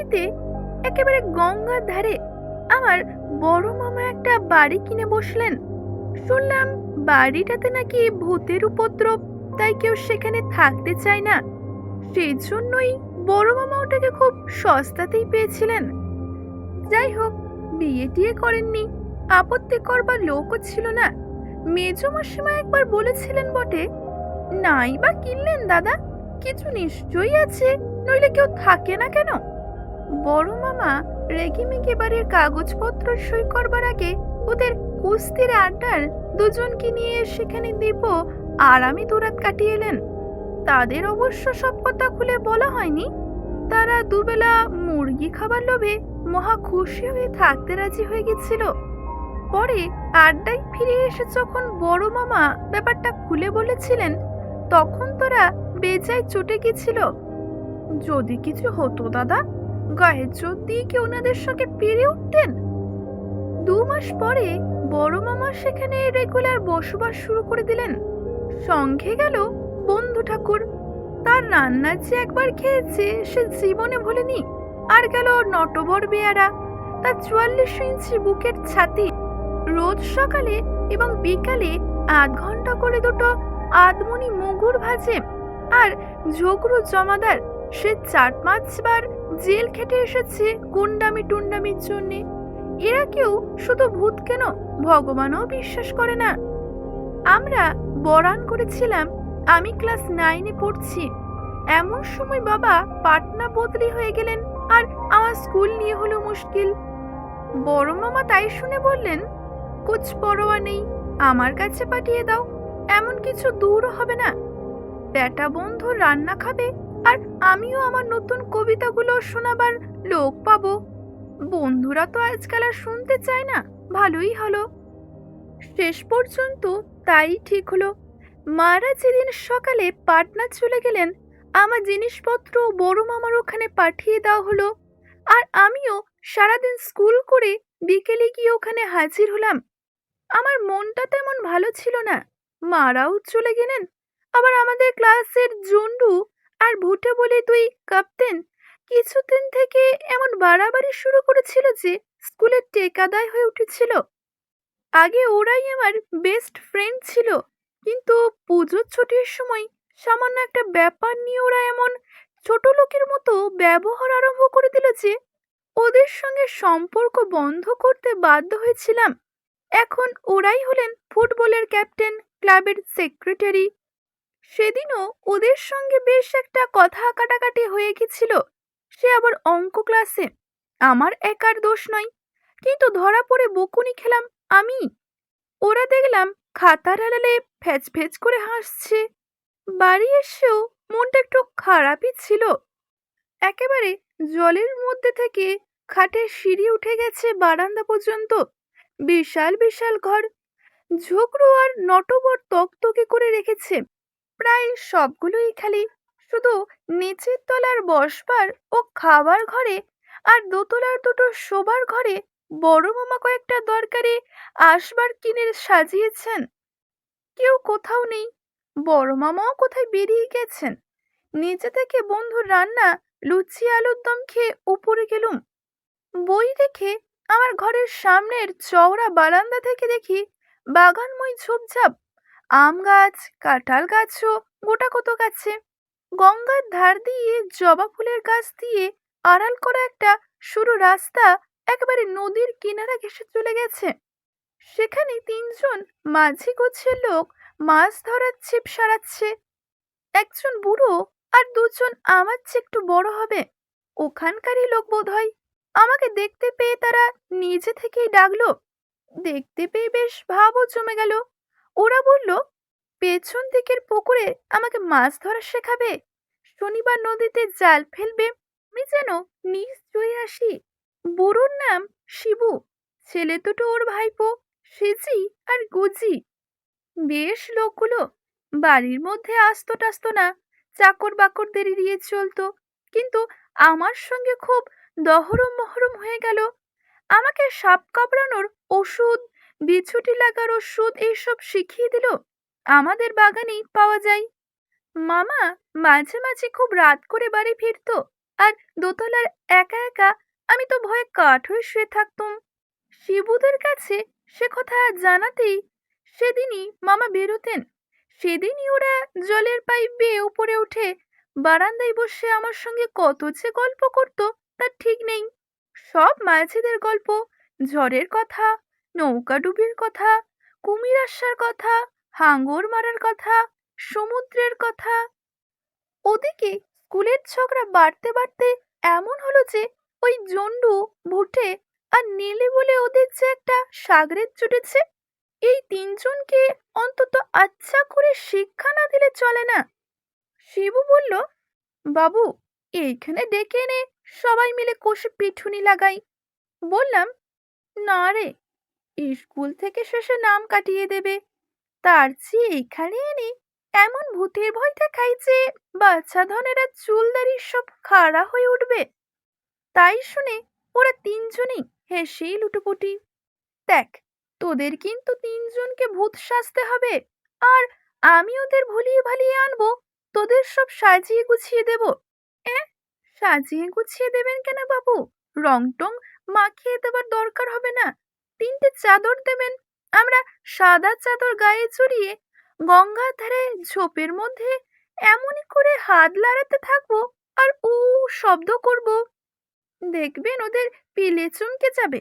খুশিতে একেবারে গঙ্গার ধারে আমার বড় মামা একটা বাড়ি কিনে বসলেন। শুনলাম বাড়িটাতে নাকি ভূতের উপদ্রব, তাই কেউ সেখানে থাকতে চায় না। সেই জন্যই বড় মামা ওটাকে খুব সস্তাতেই পেয়েছিলেন। যাই হোক, বিয়ে টিয়ে করেননি, আপত্তি করবার লোকও ছিল না। মেজো মাসিমা একবার বলেছিলেন বটে, নাই বা কিনলেন দাদা, কিছু নিশ্চয়ই আছে, নইলে কেউ থাকে না কেন? বড় মামা রেগে মেগে বাড়ির কাগজপত্র সই করবার আগে ওদের কুস্তির আড্ডার দুজনকে নিয়ে সেখানে দিব আর আমি দুরাত কাটিয়ে এলেন। তাদের অবশ্য সব কথা খুলে বলা হয়নি। তারা দুবেলা মুরগি খাবার লোভে মহা খুশি হয়ে থাকতে রাজি হয়ে গেছিল। পরে আড্ডায় ফিরে এসে যখন বড় মামা ব্যাপারটা খুলে বলেছিলেন, তখন তোরা বেজায় চটে গেছিল। যদি কিছু হতো দাদা গায়ের জোর দিয়ে কি ওনাদের সঙ্গে পেরে উঠতেন। দু মাস পরে বড় মামা সেখানে রেগুলার বসবাস শুরু করে দিলেন। সঙ্গে গেল বন্ধু ঠাকুর। তার রান্না যে একবার খেয়েছে, সে জীবনে ভোলেনি। আর গেল নটবর বেয়ারা। তার চুয়াল্লিশ ইঞ্চি বুকের ছাতি। রোজ সকালে এবং বিকালে আধ ঘণ্টা করে দুটো আধমনি মুগুর ভাজে। আর ঝগড়ু জমাদার, সে চার পাঁচবার জেল খেটে এসেছে গুন্ডামি টুন্ডামির জন্যে। এরা কেউ শুধু ভূত কেন? ভগবানও বিশ্বাস করে না। আমরা বরান করেছিলাম, আমি ক্লাস নাইনে পড়ছি। এমন সময় বাবা পাটনা বদলি হয়ে গেলেন আর আমার স্কুল নিয়ে হলো মুশকিল। বড় মামা তাই শুনে বললেন, কুছ পরোয়া নেই, আমার কাছে পাঠিয়ে দাও, এমন কিছু দূরও হবে না। বেটা বন্ধু রান্না খাবে আর আমিও আমার নতুন কবিতাগুলো শোনাবার লোক পাবো। বন্ধুরা তো আজকাল আর শুনতে চায় না, ভালোই হলো। শেষ পর্যন্ত তাই ঠিক হলো। মারা যেদিন সকালে পাটনা চলে গেলেন, আমার জিনিসপত্র বড় মামার ওখানে পাঠিয়ে দেওয়া হলো। আর আমিও সারাদিন স্কুল করে বিকেলে গিয়ে ওখানে হাজির হলাম। আমার মনটা তেমন ভালো ছিল না। মারাও চলে গেলেন। আবার আমাদের ক্লাসের জন্ডু আর ভুটে বলে তুই কাঁপতেন? কিছুদিন থেকে এমন বাড়াবাড়ি শুরু করেছিল যে স্কুলের টেকাদায় হয়ে উঠেছিল। আগে ওরাই আমার বেস্ট ফ্রেন্ড ছিল, কিন্তু পুজোর ছুটির সময় সামান্য একটা ব্যাপার নিয়ে ওরা এমন ছোট লোকের মতো ব্যবহার আরম্ভ করে দিল যে ওদের সঙ্গে সম্পর্ক বন্ধ করতে বাধ্য হয়েছিলাম। এখন ওরাই হলেন ফুটবলের ক্যাপ্টেন ক্লাবের সেক্রেটারি সেদিনও ওদের সঙ্গে বেশ একটা কথা কাটাকাটি হয়ে গেছিল। সে আবার অঙ্ক ক্লাসে। আমার একার দোষ নয়। কিন্তু ধরা পড়ে বকুনি খেলাম আমি। ওরা দেখলাম খাতার আড়ালে ফ্যাচ ফ্যাচ করে হাসছে। বাড়ি এসেও মনটা একটু খারাপই ছিল। একেবারে জলের মধ্যে থেকে খাটের সিঁড়ি উঠে গেছে বারান্দা পর্যন্ত। বিশাল বিশাল ঘর। ঝোকরো আর নটবর তকতকে করে রেখেছে। প্রায় সবগুলোই খালি। শুধু নিচের তলার বসবার ও খাবার ঘরে আর দোতলার দুটো শোবার ঘরে বড় মামা কয়েকটা দরকারে আসবার কিনে সাজিয়েছেন। কেউ কোথাও নেই। বড় মামাও কোথায় বেরিয়ে গেছেন। নিচে থেকে বন্ধুর রান্না, লুচি, আলুর দম খেয়ে উপরে গেলুম। বই রেখে আমার ঘরের সামনের চওড়া বারান্দা থেকে দেখি বাগানময় ঝোপঝাপ আম গাছ, কাঁঠাল গাছও গোটা কত গাছে গঙ্গার ধার দিয়ে জবা ফুলের গাছ দিয়ে আড়াল করা একটা সরু রাস্তা একেবারে নদীর কিনারা ঘেসে চলে গেছে। সেখানে তিনজন মাঝি গোছের লোক মাছ ধরার ছিপ সারাচ্ছে। একজন বুড়ো আর দুজন আমার চেয়ে একটু বড় হবে। ওখানকারই লোক বোধ হয় আমাকে দেখতে পেয়ে তারা নিজে থেকেই ডাকলো। দেখতে পেয়ে বেশ ভাবও জমে গেল। ওরা বলল, পেছন দিকের পুকুরে আমাকে মাছ ধরা শেখাবে। শনিবার নদীতে জাল ফেলবে। আমি যেন নিজ নিশ্চয়ই আসি। বুড়োর নাম শিবু। ছেলে দুটো ওর ভাইপো, সেজি আর গুজি। বেশ লোকগুলো। বাড়ির মধ্যে আসতো টাস্ত না। চাকর বাকরদের এড়িয়ে চলতো। কিন্তু আমার সঙ্গে খুব দহরম মহরম হয়ে গেল। আমাকে সাপ কামড়ানোর ওষুধ বিছুটি লাগার ওষুধ এইসব শিখিয়ে দিল, আমাদের বাগানেই পাওয়া যায়। মামা মাঝে মাঝে খুব রাত করে বাড়ি ফিরতো, আর দোতলার একা একা আমি তো ভয়ে কাঠ হয়ে শুয়ে থাকতুম। শিবুদের কাছে সে কথা জানাতেই সেদিনই মামা বেরোতেন। সেদিনই ওরা জলের পাইপ বেয়ে উপরে উঠে বারান্দায় বসে আমার সঙ্গে কত যে গল্প করতো, তার ঠিক নেই। সব মাঝিদের গল্প, ঝড়ের কথা নৌকা ডুবির কথা, কুমির আসার কথা, হাঙ্গর মারার কথা, সমুদ্রের কথা। ওদিকে স্কুলের ঝগড়া বাড়তে বাড়তে এমন হলো যে, ওই জন্ডু, ভুটে আর নীলে বলে ওদের যে একটা সাগরের জুটেছে, এই তিনজনকে অন্তত আচ্ছা করে শিক্ষা না দিলে চলে না। শিবু বলল, বাবু, এইখানে ডেকে এনে সবাই মিলে কষে পিঠুনি লাগাই। বললাম, না রে স্কুল থেকে শেষে নাম কাটিয়ে দেবে। তার চেয়ে এখানে এনে এমন ভূতের ভয় দেখাই যে বাচ্চা ধনেরা চুলদারি সব খাড়া হয়ে উঠবে। তাই শুনে ওরা তিনজনেই হেসেই লুটোপুটি। দেখ, তোদের কিন্তু তিনজনকে ভূত সাজতে হবে আর আমি ওদের ভুলিয়ে ভালিয়ে আনব। তোদের সব সাজিয়ে গুছিয়ে দেব। এ? সাজিয়ে গুছিয়ে দেবেন কেন বাবু? রং টং মাখিয়ে দেবার দরকার হবে না। তিনটে চাদর দেবেন। আমরা সাদা চাদর গায়ে চড়িয়ে গঙ্গার ধারে ঝোপের মধ্যে এমনই করে হাত লাড়াতে থাকব আর উ শব্দ করব। দেখবেন ওদের পিলে চমকে যাবে।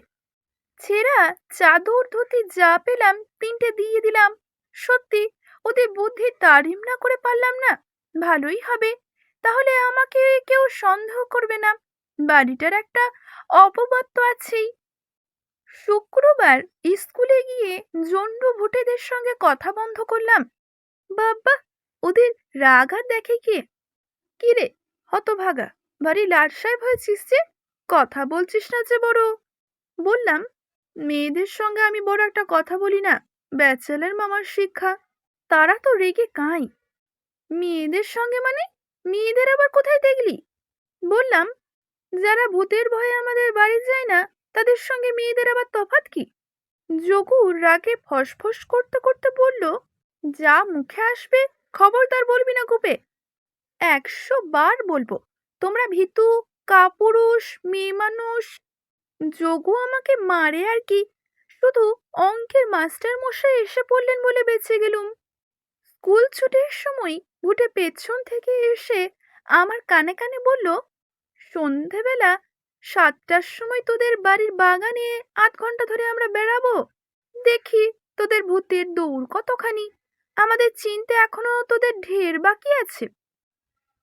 ছেঁড়া চাদর ধুতি যা পেলাম তিনটে দিয়ে দিলাম। সত্যি, ওদের বুদ্ধি তারিম না করে পারলাম না। ভালোই হবে। তাহলে আমাকে কেউ সন্দেহ করবে না। বাড়িটার একটা অপবাদ তো আছেই। শুক্রবার স্কুলে গিয়ে জন্ডু ভুটেদের সঙ্গে কথা বন্ধ করলাম। বাবা, ওদের রাগ আর দেখে কে? কিরে হতভাগা ভারী লাট সাহেব হয়েছিস যে, কথা বলছিস না যে বড়। বললাম, মেয়েদের সঙ্গে আমি বড় একটা কথা বলি না, ব্যাচেলার মামার শিক্ষা, তারা তো রেগে কাঁই। মেয়েদের সঙ্গে মানে? মেয়েদের আবার কোথায় দেখলি? বললাম, যারা ভূতের ভয়ে আমাদের বাড়ি যায় না তাদের সঙ্গে মেয়েদের আবার তফাৎ কি? যোগু রাগে ফসফস করতে করতে বলল, যা মুখে আসবে, খবরদার বলবি না গুপে। একশো বার বলব, তোমরা ভীতু, কাপুরুষ মেয়ে মানুষ যোগু আমাকে মারে আর কি? শুধু অঙ্কের মাস্টার মশাই এসে পড়লেন বলে বেঁচে গেলুম। স্কুল ছুটির সময় ভুটে পেছন থেকে এসে আমার কানে কানে বলল, সন্ধেবেলা সাতটার সময় তোদের বাড়ির বাগানে আধ ঘণ্টা ধরে আমরা বেড়াবো? দেখি, তোদের ভূতের দৌড় কতখানি? আমাদের চিনতে এখনও তোদের ঢের বাকি আছে।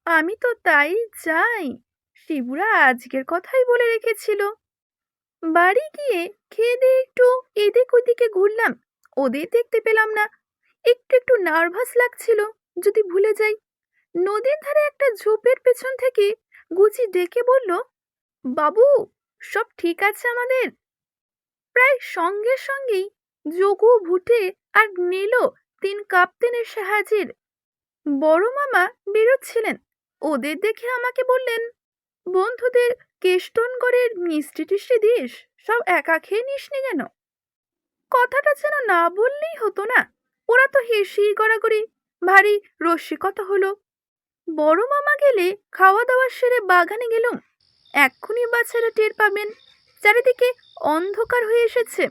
আমি তো তাই যাই শিবুরা আজকের কথাই বলে রেখেছিল। বাড়ি গিয়ে খেয়ে দিয়ে একটু এদিক ওদিকে ঘুরলাম, ওদের দেখতে পেলাম না। একটু একটু নার্ভাস লাগছিল, যদি ভুলে যাই। নদীর ধারে একটা ঝোপের পেছন থেকে গুচি ডেকে বলল বাবু, সব ঠিক আছে আমাদের? প্রায় সঙ্গে সঙ্গেই যোগু ভুটে আর নীলো তিন কাপ্তেনের সাহায্যের বড় মামা বেরোচ্ছিলেন। ওদের দেখে আমাকে বললেন, বন্ধুদের কেষ্টনগড়ের মিষ্টি টিষ্টি দিস, সব একা খেয়ে নিসনি কেন? কথাটা যেন না বললেই হতো না, ওরা তো হেসেই গড়াগড়ি, ভারী রসিকতা হলো। বড় মামা গেলে খাওয়া দাওয়া সেরে বাগানে গেলুম এক্ষুনি বাচ্চারা টের পাবেন। চারিদিকে অন্ধকার হয়ে এসেছে।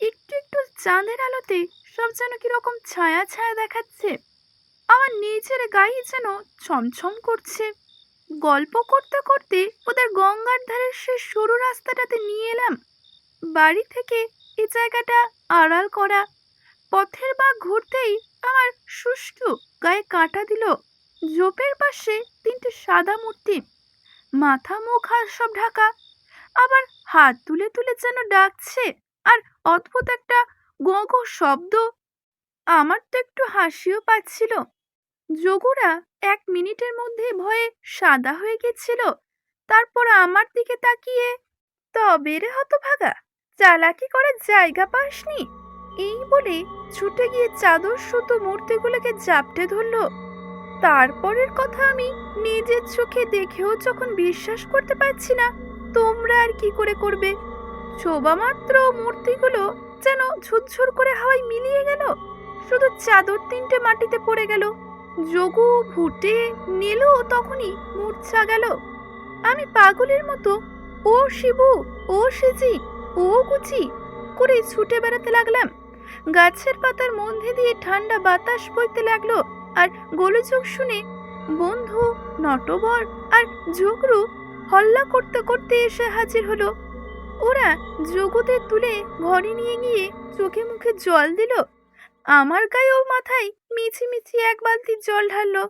একটু একটু চাঁদের আলোতে সব যেন কীরকম ছায়া ছায়া দেখাচ্ছে। আমার নিজের গায়ে যেন ছমছম করছে। গল্প করতে করতে ওদের গঙ্গার ধারের সে সরু রাস্তাটাতে নিয়ে এলাম। বাড়ি থেকে এই জায়গাটা আড়াল করা। পথের বা ঘুরতেই আমার সুষ্ঠু গায়ে কাঁটা দিল। ঝোপের পাশে তিনটে সাদা মূর্তি। মাথা, মুখ, হাত সব ঢাকা। আবার হাত তুলে তুলে যেন ডাকছে, আর অদ্ভুত একটা গো গো শব্দ। আমার তো একটু হাসিও পাচ্ছিল। যোগুরা এক মিনিটের মধ্যে ভয়ে সাদা হয়ে গেছিল। তারপর আমার দিকে তাকিয়ে, তবে রে হতভাগা, চালাকি করার জায়গা পাসনি? এই বলে ছুটে গিয়ে চাদর সুতো মূর্তিগুলোকে জাপটে ধরলো। তারপরের কথা আমি নিজের চোখে দেখেও যখন বিশ্বাস করতে পারছি না, তোমরা আর কি করে করবে? শোভা মাত্র মূর্তিগুলো যেন ঝুরঝুর করে হাওয়ায় মিলিয়ে গেল, শুধু চাদর তিনটে মাটিতে পড়ে গেল। যোগু ভুটে নীলও তখনই মূর্ছা গেল। আমি পাগলের মতো, ও শিবু, ও সেজি, ও গুচি করে ছুটে বেড়াতে লাগলাম। গাছের পাতার মধ্যে দিয়ে ঠান্ডা বাতাস বইতে লাগল। আর গোলযোগ শুনে বন্ধু নটবর আর যোগরু হল্লা করতে করতে এসে হাজির হলো। ওরা জগতে তুলে ঘরে নিয়ে গিয়ে চোখে মুখে জল দিল। আমার গায়েও মাথায় মিছি মিছি এক বালতি জল ঢাললো।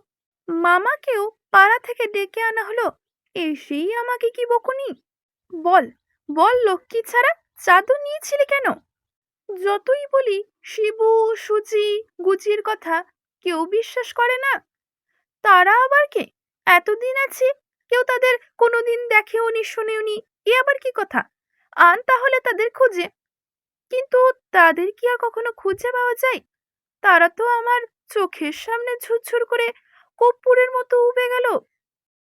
মামাকেও পাড়া থেকে ডেকে আনা হলো। এসেই আমাকে কি বকুনি? বল বল লক্ষ্মী ছাড়া চাদর নিয়েছিলি কেন? যতই বলি শিবু সুচি গুচির কথা কেউ বিশ্বাস করে না। তারা আবার কে? এতদিন আছে, কেউ তাদের কোনোদিন শোনেও নি এ আবার কি কথা? আন তাহলে তাদের খুঁজে। কিন্তু তাদের কি আর কখনো খুঁজে পাওয়া যায়? তারা তো আমার চোখের সামনে ঝুরঝুর করে কর্পূরের মতো উবে গেল।